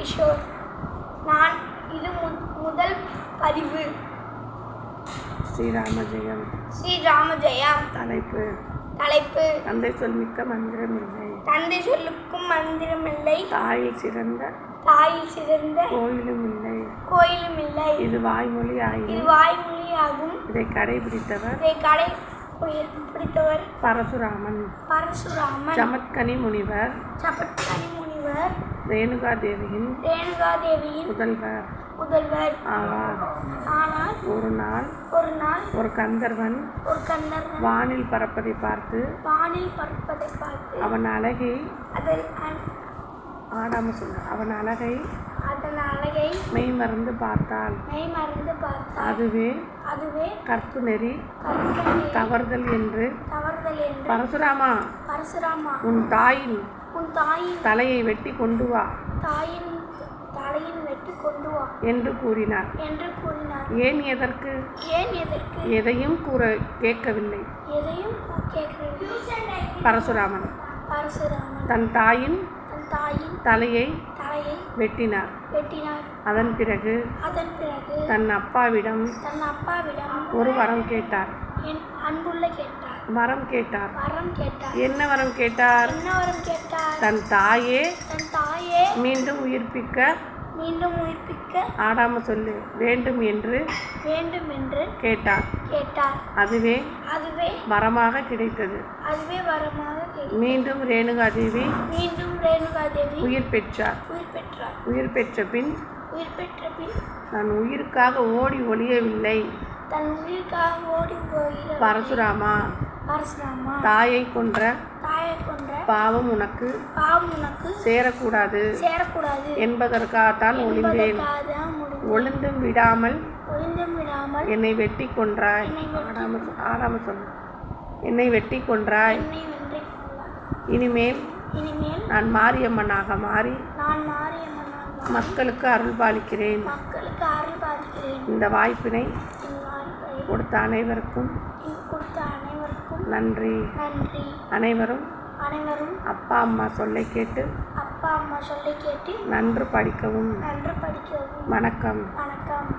கிஷோர் நான் இது மு- முதல் பதிவு. ஸ்ரீராம ஜெயம் ஸ்ரீ ராமஜெயம் தலைப்பு. தலைப்பு. தந்தை சொல்மிக்க மந்திரமில்லை தந்தை சொல்லுக்கும் மந்திரமில்லை தாயில் சிறந்த. தாயில் சிறந்த. கோயிலும் இல்லை. கோயிலும் இல்லை. இது வாய்மொழி இது ஆயின் வாய்மொழியாகும் இதை கடைபிடித்தவர். இதை கடை பிடித்தவர்? பரசுராமன். பரசுராமன். சமத்கனி முனிவர். சபட்கனி முனிவர். ரேணுகா தேவியின் ரேணுகா தேவியின் புதல்வர் முதல்வர். ஆவார். ஆனால் ஒரு நாள் ஒரு நாள் ஒரு கந்தர்வன் ஒரு கண்ணர்கள் வானில் பறப்பதை பார்த்து வானில் பறப்பதை பார்த்து அவன் அழகை அதில் அன்- ஆடாம சொன்ன அவன் அழகை அதன் அழகை மெய் மறந்து பார்த்தாள் மெய் மறந்து பார்த்தார் அதுவே அதுவே கற்பு நெறி தவறுதல் என்று. தவறுதல் என்று. பரசுராமா பரசுராமா உன் தாயின் உன் தாயின் தலையை வெட்டி கொண்டு வா. தாயின் தலையின் வெட்டி கொண்டு வா. என்று கூறினார். என்று கூறினார். ஏன் எதற்கு? ஏன் எதற்கு? எதையும் கூற கேட்கவில்லை. எதையும் கேட்கவில்லை. பரசுராமன். பரசுராமன். தன் தாயின் தாயின் தலையை தலையை வெட்டினார். வெட்டினார். அதன் பிறகு அதன் பிறகு தன் அப்பாவிடம் தன் அப்பாவிடம் ஒரு வரம் கேட்டார். என் அன்புள்ள கேட்டார். வரம் கேட்டார். வரம் கேட்டார். என்ன வரம் கேட்டார்? என்ன வரம் கேட்டார்? தன் தாயே தன் தாயே மீண்டும் உயிர்ப்பிக்க மீண்டும் உயிர்ப்பிக்க ஆடாம சொல்லு. வேண்டும் என்று வேண்டும் என்று கேட்டார். கேட்டார். அதுவே அதுவே வரமாக கிடைத்தது. அதுவே வரமாக மீண்டும் ரேணுகாதேவி மீண்டும் ரேணுகா தேவி உயிர் பெற்றார். உயிர் பெற்றார். உயிர் பெற்ற பின் உயிர் பெற்ற பின் நான் உயிருக்காக ஓடி ஒளியவில்லை. தன் உயிருக்காக ஓடி பரசுராமா பரசுராமா தாயை கொன்ற தாயை கொன்ற பாவம் உனக்கு பாவம் உனக்கு சேரக்கூடாது சேரக்கூடாது. என்பதற்காகத்தான் ஒளிந்தேன். ஒளிந்தும் விடாமல் ஒளிந்தும் விடாமல் என்னை வெட்டி கொன்றாய். ஆடாம ஆடாம சொல்லு என்னை வெட்டி கொன்றாய். இனிமேல் இனிமேல் நான் மாரியம்மனாக மாறி நான் மாரியம்மனாக மக்களுக்கு அருள் பாலிக்கிறேன். மக்களுக்கு அருள் பாதிக்கிறேன் இந்த வாய்ப்பினை கொடுத்த அனைவருக்கும் கொடுத்த அனைவருக்கும் நன்றி. நன்றி. அனைவரும் அனைவரும் அப்பா அம்மா சொல்லை கேட்டு அப்பா அம்மா சொல்லை கேட்டு நன்று படிக்கவும். நன்று படிக்கவும். வணக்கம். வணக்கம்.